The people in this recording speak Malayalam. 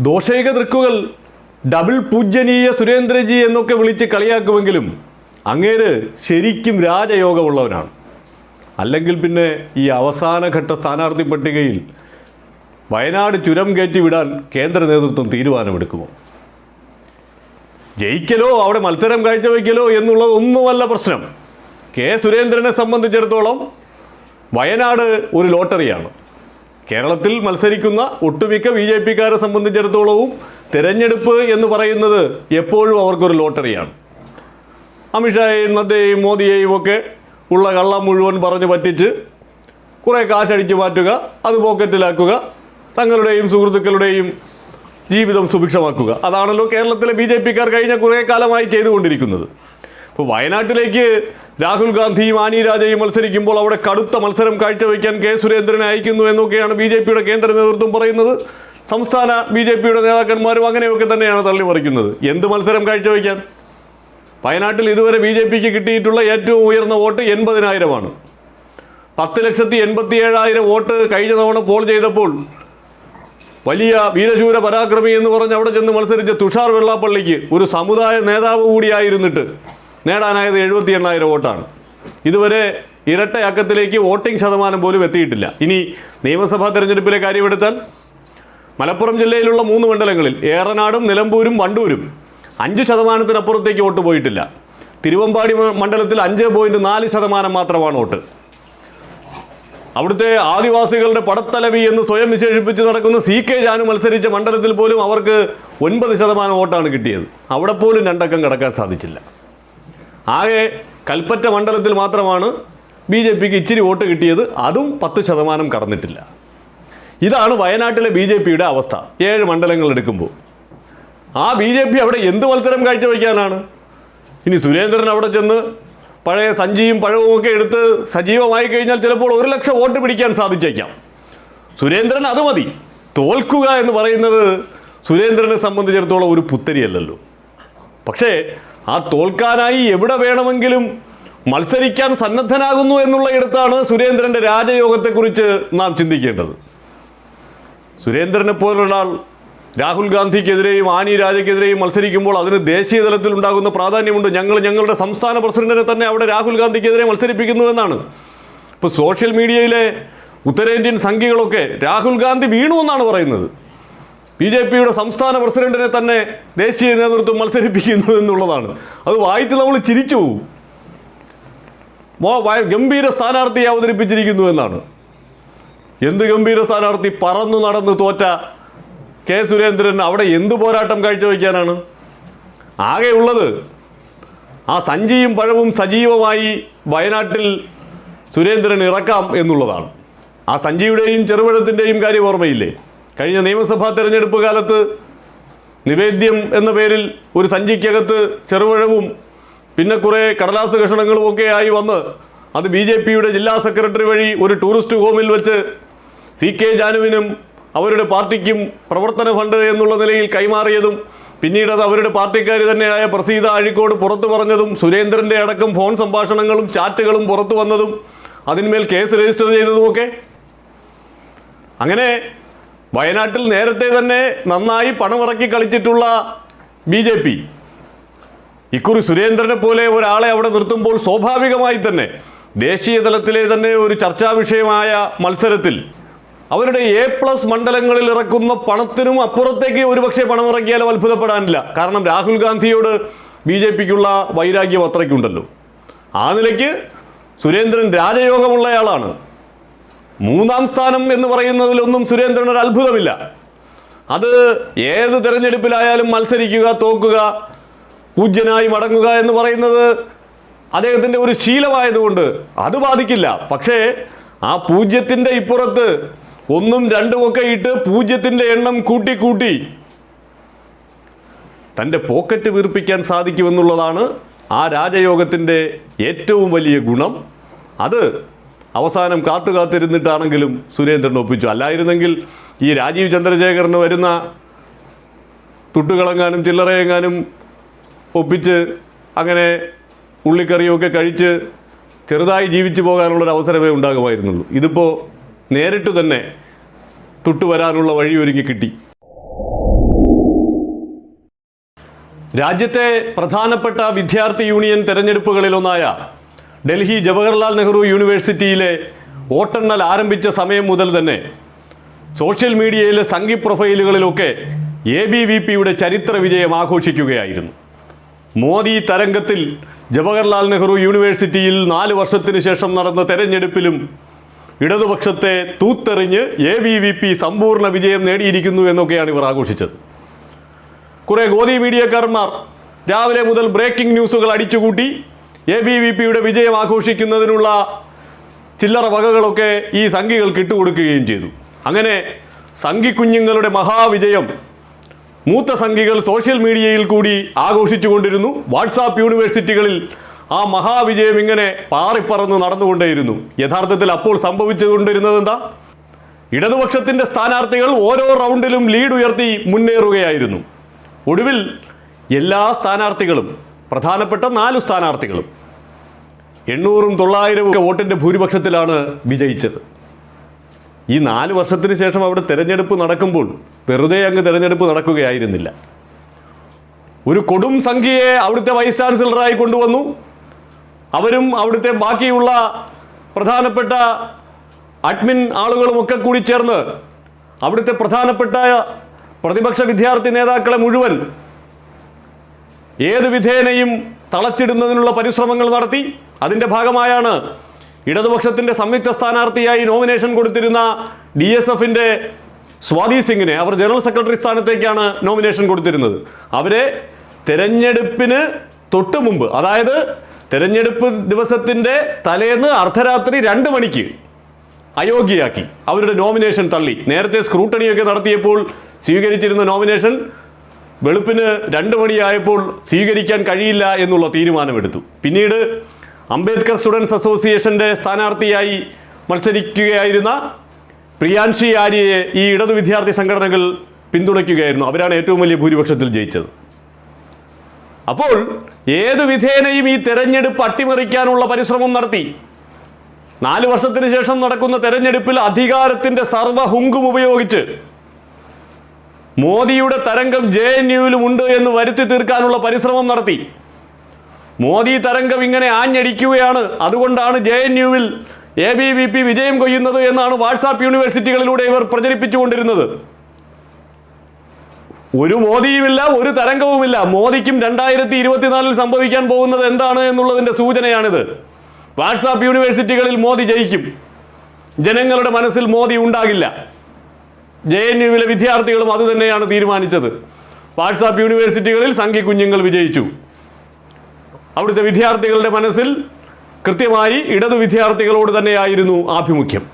ദോഷൈക ദൃക്കുകൾ ഡബിൾ പൂജ്യനീയ സുരേന്ദ്രജി എന്നൊക്കെ വിളിച്ച് കളിയാക്കുമെങ്കിലും അങ്ങേര് ശരിക്കും രാജയോഗമുള്ളവനാണ്. അല്ലെങ്കിൽ പിന്നെ ഈ അവസാനഘട്ട സ്ഥാനാർത്ഥി പട്ടികയിൽ വയനാട് ചുരം കയറ്റി വിടാൻ കേന്ദ്ര നേതൃത്വം തീരുമാനമെടുക്കുമോ? ജയിക്കലോ? അവിടെ മത്സരം കാഴ്ചവെക്കലോ? എന്നുള്ളതൊന്നുമല്ല പ്രശ്നം. കെ സുരേന്ദ്രനെ സംബന്ധിച്ചിടത്തോളം വയനാട് ഒരു ലോട്ടറിയാണ്. കേരളത്തിൽ മത്സരിക്കുന്ന ഒട്ടുമിക്ക ബി ജെ പിക്കാരെ സംബന്ധിച്ചിടത്തോളവും തിരഞ്ഞെടുപ്പ് എന്ന് പറയുന്നത് എപ്പോഴും അവർക്കൊരു ലോട്ടറിയാണ്. അമിത്ഷായെയും നദ്ദയെയും മോദിയെയും ഒക്കെ ഉള്ള കള്ളം മുഴുവൻ പറഞ്ഞ് പറ്റിച്ച് കുറേ കാശടിച്ച് മാറ്റുക അത് പോക്കറ്റിലാക്കുക തങ്ങളുടെയും സുഹൃത്തുക്കളുടെയും ജീവിതം സുഭിക്ഷമാക്കുക. അതാണല്ലോ കേരളത്തിലെ ബി ജെ പിക്കാർ കഴിഞ്ഞ കുറേ കാലമായി ചെയ്തുകൊണ്ടിരിക്കുന്നത്. ഇപ്പോൾ വയനാട്ടിലേക്ക് രാഹുൽ ഗാന്ധിയും ആനി രാജയും മത്സരിക്കുമ്പോൾ അവിടെ കടുത്ത മത്സരം കാഴ്ചവെക്കാൻ കെ സുരേന്ദ്രനെ അയക്കുന്നു എന്നൊക്കെയാണ് ബി ജെ പിയുടെ കേന്ദ്ര നേതൃത്വം പറയുന്നത്. സംസ്ഥാന ബി ജെ പിയുടെ നേതാക്കന്മാരും അങ്ങനെയൊക്കെ തന്നെയാണ് തള്ളിമറിക്കുന്നത്. എന്ത് മത്സരം കാഴ്ചവെക്കാൻ? വയനാട്ടിൽ ഇതുവരെ ബി ജെ പിക്ക് കിട്ടിയിട്ടുള്ള ഏറ്റവും ഉയർന്ന വോട്ട് എൺപതിനായിരമാണ്. പത്ത് ലക്ഷത്തി എൺപത്തി ഏഴായിരം വോട്ട് കഴിഞ്ഞ തവണ പോൾ ചെയ്തപ്പോൾ വലിയ വീരശൂര പരാക്രമി എന്ന് പറഞ്ഞ് അവിടെ ചെന്ന് മത്സരിച്ച തുഷാർ വെള്ളാപ്പള്ളിക്ക് ഒരു സമുദായ നേതാവ് കൂടിയായിരുന്നിട്ട് നേടാനായത് എഴുപത്തി എണ്ണായിരം വോട്ടാണ്. ഇതുവരെ ഇരട്ട അക്കത്തിലേക്ക് വോട്ടിംഗ് ശതമാനം പോലും എത്തിയിട്ടില്ല. ഇനി നിയമസഭാ തെരഞ്ഞെടുപ്പിലെ കാര്യമെടുത്താൽ മലപ്പുറം ജില്ലയിലുള്ള മൂന്ന് മണ്ഡലങ്ങളിൽ ഏറനാടും നിലമ്പൂരും വണ്ടൂരും അഞ്ച് ശതമാനത്തിനപ്പുറത്തേക്ക് വോട്ട് പോയിട്ടില്ല. തിരുവമ്പാടി മണ്ഡലത്തിൽ അഞ്ച് പോയിന്റ് നാല് ശതമാനം മാത്രമാണ് വോട്ട്. അവിടുത്തെ ആദിവാസികളുടെ പടത്തലവി എന്ന് സ്വയം വിശേഷിപ്പിച്ച് നടക്കുന്ന സി കെ ജാനു മത്സരിച്ച മണ്ഡലത്തിൽ പോലും അവർക്ക് ഒൻപത് ശതമാനം വോട്ടാണ് കിട്ടിയത്. അവിടെ പോലും രണ്ടക്കം കടക്കാൻ സാധിച്ചില്ല. ആകെ കൽപ്പറ്റ മണ്ഡലത്തിൽ മാത്രമാണ് ബി ജെ പിക്ക് ഇച്ചിരി വോട്ട് കിട്ടിയത്. അതും പത്ത് ശതമാനം കടന്നിട്ടില്ല. ഇതാണ് വയനാട്ടിലെ ബി ജെ പിയുടെ അവസ്ഥ. ഏഴ് മണ്ഡലങ്ങൾ എടുക്കുമ്പോൾ. ആ ബി ജെ പി അവിടെ എന്ത് മത്സരം കാഴ്ചവെക്കാനാണ്? ഇനി സുരേന്ദ്രൻ അവിടെ ചെന്ന് പഴയ സഞ്ചിയും പഴവും ഒക്കെ എടുത്ത് സജീവമായി കഴിഞ്ഞാൽ ചിലപ്പോൾ ഒരു ലക്ഷം വോട്ട് പിടിക്കാൻ സാധിച്ചേക്കാം. സുരേന്ദ്രൻ അത് മതി. തോൽക്കുക എന്ന് പറയുന്നത് സുരേന്ദ്രനെ സംബന്ധിച്ചിടത്തോളം ഒരു പുത്തരിയല്ലല്ലോ. പക്ഷേ ആ തോൽക്കാനായി എവിടെ വേണമെങ്കിലും മത്സരിക്കാൻ സന്നദ്ധനാകുന്നു എന്നുള്ള ഇടത്താണ് സുരേന്ദ്രന്റെ രാജയോഗത്തെക്കുറിച്ച് നാം ചിന്തിക്കേണ്ടത്. സുരേന്ദ്രനെ പോലുള്ള ആൾ രാഹുൽ ഗാന്ധിക്കെതിരെയും ആനി രാജയ്ക്കെതിരെയും മത്സരിക്കുമ്പോൾ അതിന് ദേശീയ തലത്തിൽ ഉണ്ടാകുന്ന പ്രാധാന്യമുണ്ട്. ഞങ്ങൾ ഞങ്ങളുടെ സംസ്ഥാന പ്രസിഡന്റിനെ തന്നെ അവിടെ രാഹുൽ ഗാന്ധിക്കെതിരെ മത്സരിപ്പിക്കുന്നു എന്നാണ്. ഇപ്പോൾ സോഷ്യൽ മീഡിയയിലെ ഉത്തരേന്ത്യൻ സംഖ്യകളൊക്കെ രാഹുൽ ഗാന്ധി വീണു എന്നാണ് പറയുന്നത്. ബി ജെ പിയുടെ സംസ്ഥാന പ്രസിഡന്റിനെ തന്നെ ദേശീയ നേതൃത്വം മത്സരിപ്പിക്കുന്നു എന്നുള്ളതാണ്. അത് വായിച്ച് നമ്മൾ ചിരിച്ചു. ഗംഭീര സ്ഥാനാർത്ഥിയെ അവതരിപ്പിച്ചിരിക്കുന്നു എന്നാണ്. എന്ത് ഗംഭീര സ്ഥാനാർത്ഥി പറന്നു നടന്ന് തോറ്റ കെ സുരേന്ദ്രൻ അവിടെ എന്ത് പോരാട്ടം കാഴ്ചവെക്കാനാണ്? ആകെയുള്ളത് ആ സഞ്ചിയും പഴവും സജീവമായി വയനാട്ടിൽ സുരേന്ദ്രൻ ഇറക്കാം എന്നുള്ളതാണ്. ആ സഞ്ചിയുടെയും ചെറുപഴത്തിന്റെയും കാര്യം ഓർമ്മയില്ലേ? കഴിഞ്ഞ നിയമസഭാ തെരഞ്ഞെടുപ്പ് കാലത്ത് നിവേദ്യം എന്ന പേരിൽ ഒരു സഞ്ചിക്കകത്ത് ചെറുപഴവും പിന്നെ കുറേ കടലാസ് കഷണങ്ങളും ഒക്കെ ആയി വന്ന് അത് ബി ജെ പിയുടെ ജില്ലാ സെക്രട്ടറി വഴി ഒരു ടൂറിസ്റ്റ് ഹോമിൽ വെച്ച് സി കെ ജാനുവിനും അവരുടെ പാർട്ടിക്കും പ്രവർത്തന ഫണ്ട് എന്നുള്ള നിലയിൽ കൈമാറിയതും പിന്നീട് അത് അവരുടെ പാർട്ടിക്കാർ തന്നെയായ പ്രസീത അഴിക്കോട് പുറത്തു പറഞ്ഞതും സുരേന്ദ്രന്റെ അടക്കം ഫോൺ സംഭാഷണങ്ങളും ചാറ്റുകളും പുറത്തു വന്നതും അതിന്മേൽ കേസ് രജിസ്റ്റർ ചെയ്തതുമൊക്കെ. അങ്ങനെ വയനാട്ടിൽ നേരത്തെ തന്നെ നന്നായി പണമിറക്കി കളിച്ചിട്ടുള്ള ബി ജെ പി. ഇക്കുറി സുരേന്ദ്രനെ പോലെ ഒരാളെ അവിടെ നിർത്തുമ്പോൾ സ്വാഭാവികമായി തന്നെ ദേശീയ തലത്തിലെ തന്നെ ഒരു ചർച്ചാ വിഷയമായ മത്സരത്തിൽ അവരുടെ എ പ്ലസ് മണ്ഡലങ്ങളിൽ ഇറക്കുന്ന പണത്തിനും അപ്പുറത്തേക്ക് ഒരുപക്ഷെ പണമിറക്കിയാലും അത്ഭുതപ്പെടാനില്ല. കാരണം രാഹുൽ ഗാന്ധിയോട് ബി ജെ പിക്കുള്ള വൈരാഗ്യം അത്രയ്ക്കുണ്ടല്ലോ. ആ നിലയ്ക്ക് സുരേന്ദ്രൻ രാജയോഗമുള്ളയാളാണ്. മൂന്നാം സ്ഥാനം എന്ന് പറയുന്നതിലൊന്നും സുരേന്ദ്രൻ ഒരു അത്ഭുതമില്ല. അത് ഏത് തിരഞ്ഞെടുപ്പിലായാലും മത്സരിക്കുക തോക്കുക പൂജ്യനായി മടങ്ങുക എന്ന് പറയുന്നത് അദ്ദേഹത്തിന്റെ ഒരു ശീലമായതുകൊണ്ട് അത് ബാധിക്കില്ല. പക്ഷേ ആ പൂജ്യത്തിന്റെ ഇപ്പുറത്ത് ഒന്നും രണ്ടുമൊക്കെ ഇട്ട് പൂജ്യത്തിന്റെ എണ്ണം കൂട്ടി കൂട്ടി തന്റെ പോക്കറ്റ് വീർപ്പിക്കാൻ സാധിക്കുമെന്നുള്ളതാണ് ആ രാജയോഗത്തിന്റെ ഏറ്റവും വലിയ ഗുണം. അത് അവസാനം കാത്തു കാത്തിരുന്നിട്ടാണെങ്കിലും സുരേന്ദ്രൻ ഒപ്പിച്ചു. അല്ലായിരുന്നെങ്കിൽ ഈ രാജീവ് ചന്ദ്രശേഖറിന് വരുന്ന തുട്ടുകളെങ്ങാനും ചില്ലറയെങ്ങാനും ഒപ്പിച്ച് അങ്ങനെ ഉള്ളിക്കറിയൊക്കെ കഴിച്ച് ചെറുതായി ജീവിച്ചു പോകാനുള്ളൊരു അവസരമേ ഉണ്ടാകുമായിരുന്നുള്ളൂ. ഇതിപ്പോൾ നേരിട്ട് തന്നെ തുട്ടു വരാനുള്ള വഴി ഒരുങ്ങി കിട്ടി. രാജ്യത്തെ പ്രധാനപ്പെട്ട വിദ്യാർത്ഥി യൂണിയൻ തെരഞ്ഞെടുപ്പുകളിലൊന്നായ ഡൽഹി ജവഹർലാൽ നെഹ്റു യൂണിവേഴ്സിറ്റിയിലെ വോട്ടെണ്ണൽ ആരംഭിച്ച സമയം മുതൽ തന്നെ സോഷ്യൽ മീഡിയയിലെ സംഘി പ്രൊഫൈലുകളിലൊക്കെ എ ബി വി പിയുടെ ചരിത്ര വിജയം ആഘോഷിക്കുകയായിരുന്നു. മോദി തരംഗത്തിൽ ജവഹർലാൽ നെഹ്റു യൂണിവേഴ്സിറ്റിയിൽ നാല് വർഷത്തിന് ശേഷം നടന്ന തെരഞ്ഞെടുപ്പിലും ഇടതുപക്ഷത്തെ തൂത്തെറിഞ്ഞ് എ ബി വി പി സമ്പൂർണ വിജയം നേടിയിരിക്കുന്നു എന്നൊക്കെയാണ് ഇവർ ആഘോഷിച്ചത്. കുറേ ഗോദി മീഡിയക്കാരന്മാർ രാവിലെ മുതൽ ബ്രേക്കിംഗ് ന്യൂസുകൾ അടിച്ചുകൂട്ടി എ ബി വി പിയുടെ വിജയം ആഘോഷിക്കുന്നതിനുള്ള ചില്ലറ വകകളൊക്കെ ഈ സംഘികൾക്ക് ഇട്ടുകൊടുക്കുകയും ചെയ്തു. അങ്ങനെ സംഘി കുഞ്ഞുങ്ങളുടെ മഹാവിജയം മൂത്ത സംഘികൾ സോഷ്യൽ മീഡിയയിൽ കൂടി ആഘോഷിച്ചുകൊണ്ടിരുന്നു. വാട്സാപ്പ് യൂണിവേഴ്സിറ്റികളിൽ ആ മഹാവിജയം ഇങ്ങനെ പാറിപ്പറന്ന് നടന്നുകൊണ്ടേയിരുന്നു. യഥാർത്ഥത്തിൽ അപ്പോൾ സംഭവിച്ചുകൊണ്ടിരുന്നത് എന്താ ഇടതുപക്ഷത്തിന്റെ സ്ഥാനാർത്ഥികൾ ഓരോ റൗണ്ടിലും ലീഡ് ഉയർത്തി മുന്നേറുകയായിരുന്നു. ഒടുവിൽ എല്ലാ സ്ഥാനാർത്ഥികളും പ്രധാനപ്പെട്ട നാല് സ്ഥാനാർത്ഥികളും. എണ്ണൂറും തൊള്ളായിരവും ഒക്കെ വോട്ടിന്റെ ഭൂരിപക്ഷത്തിലാണ് വിജയിച്ചത്. ഈ നാല് വർഷത്തിന് ശേഷം അവിടെ തിരഞ്ഞെടുപ്പ് നടക്കുമ്പോൾ വെറുതെ അങ്ങ് തിരഞ്ഞെടുപ്പ് നടക്കുകയായിരുന്നില്ല. ഒരു കൊടും സംഖ്യയെ അവിടുത്തെ വൈസ് ചാൻസലറായി കൊണ്ടുവന്നു. അവരും അവിടുത്തെ ബാക്കിയുള്ള പ്രധാനപ്പെട്ട അഡ്മിൻ ആളുകളുമൊക്കെ കൂടി ചേർന്ന് അവിടുത്തെ പ്രധാനപ്പെട്ട പ്രതിപക്ഷ വിദ്യാർത്ഥി നേതാക്കളെ മുഴുവൻ ഏത് വിധേനയും തളച്ചിടുന്നതിനുള്ള പരിശ്രമങ്ങൾ നടത്തി അതിന്റെ ഭാഗമായാണ് ഇടതുപക്ഷത്തിന്റെ സംയുക്ത സ്ഥാനാർത്ഥിയായി നോമിനേഷൻ കൊടുത്തിരുന്ന ഡി എസ് എഫിന്റെ സ്വാതി സിംഗിനെ അവർ ജനറൽ സെക്രട്ടറി സ്ഥാനത്തേക്കാണ് നോമിനേഷൻ കൊടുത്തിരുന്നത്. അവരെ തെരഞ്ഞെടുപ്പിന് തൊട്ട് മുമ്പ് അതായത് തെരഞ്ഞെടുപ്പ് ദിവസത്തിന്റെ തലേന്ന് അർദ്ധരാത്രി രണ്ട് മണിക്ക് അയോഗ്യയാക്കി അവരുടെ നോമിനേഷൻ തള്ളി. നേരത്തെ സ്ക്രൂട്ടണിയൊക്കെ നടത്തിയപ്പോൾ സ്വീകരിച്ചിരുന്ന നോമിനേഷൻ വെളുപ്പിന് രണ്ട് മണിയായപ്പോൾ സ്വീകരിക്കാൻ കഴിയില്ല എന്നുള്ള തീരുമാനമെടുത്തു. പിന്നീട് അംബേദ്കർ സ്റ്റുഡൻസ് അസോസിയേഷന്റെ സ്ഥാനാർത്ഥിയായി മത്സരിക്കുകയായിരുന്ന പ്രിയാൻഷി ആര്യയെ ഈ ഇടതു വിദ്യാർത്ഥി സംഘടനകൾ പിന്തുണയ്ക്കുകയായിരുന്നു. അവരാണ് ഏറ്റവും വലിയ ഭൂരിപക്ഷത്തിൽ ജയിച്ചത്. അപ്പോൾ ഏത് വിധേനയും ഈ തെരഞ്ഞെടുപ്പ് അട്ടിമറിക്കാനുള്ള പരിശ്രമം നടത്തി. നാല് വർഷത്തിന് ശേഷം നടക്കുന്ന തെരഞ്ഞെടുപ്പിൽ അധികാരത്തിന്റെ സർവഹുങ്കും ഉപയോഗിച്ച് മോദിയുടെ തരംഗം ജെ എൻ യുവിലും ഉണ്ട് എന്ന് വരുത്തി തീർക്കാനുള്ള പരിശ്രമം നടത്തി. മോദി തരംഗം ഇങ്ങനെ ആഞ്ഞടിക്കുകയാണ്. അതുകൊണ്ടാണ് ജെ എൻ യുവിൽ എ ബി വി പി വിജയം കൊയ്യുന്നത് എന്നാണ് വാട്സാപ്പ് യൂണിവേഴ്സിറ്റികളിലൂടെ ഇവർ പ്രചരിപ്പിച്ചുകൊണ്ടിരുന്നത്. ഒരു മോദിയുമില്ല ഒരു തരംഗവുമില്ല. മോദിക്കും രണ്ടായിരത്തി ഇരുപത്തിനാലിൽ സംഭവിക്കാൻ പോകുന്നത് എന്താണ് എന്നുള്ളതിന്റെ സൂചനയാണിത്. വാട്സാപ്പ് യൂണിവേഴ്സിറ്റികളിൽ മോദി ജയിക്കും. ജനങ്ങളുടെ മനസ്സിൽ മോദി ഉണ്ടാകില്ല. ജെ എൻ യുവിലെ വിദ്യാർത്ഥികളും അതുതന്നെയാണ് തീരുമാനിച്ചത്. വാട്സാപ്പ് യൂണിവേഴ്സിറ്റികളിൽ സംഘി കുഞ്ഞുങ്ങൾ വിജയിച്ചു. അവിടുത്തെ വിദ്യാർത്ഥികളുടെ മനസ്സിൽ കൃത്യമായി ഇടതു വിദ്യാർത്ഥികളോട് തന്നെയായിരുന്നു ആഭിമുഖ്യം.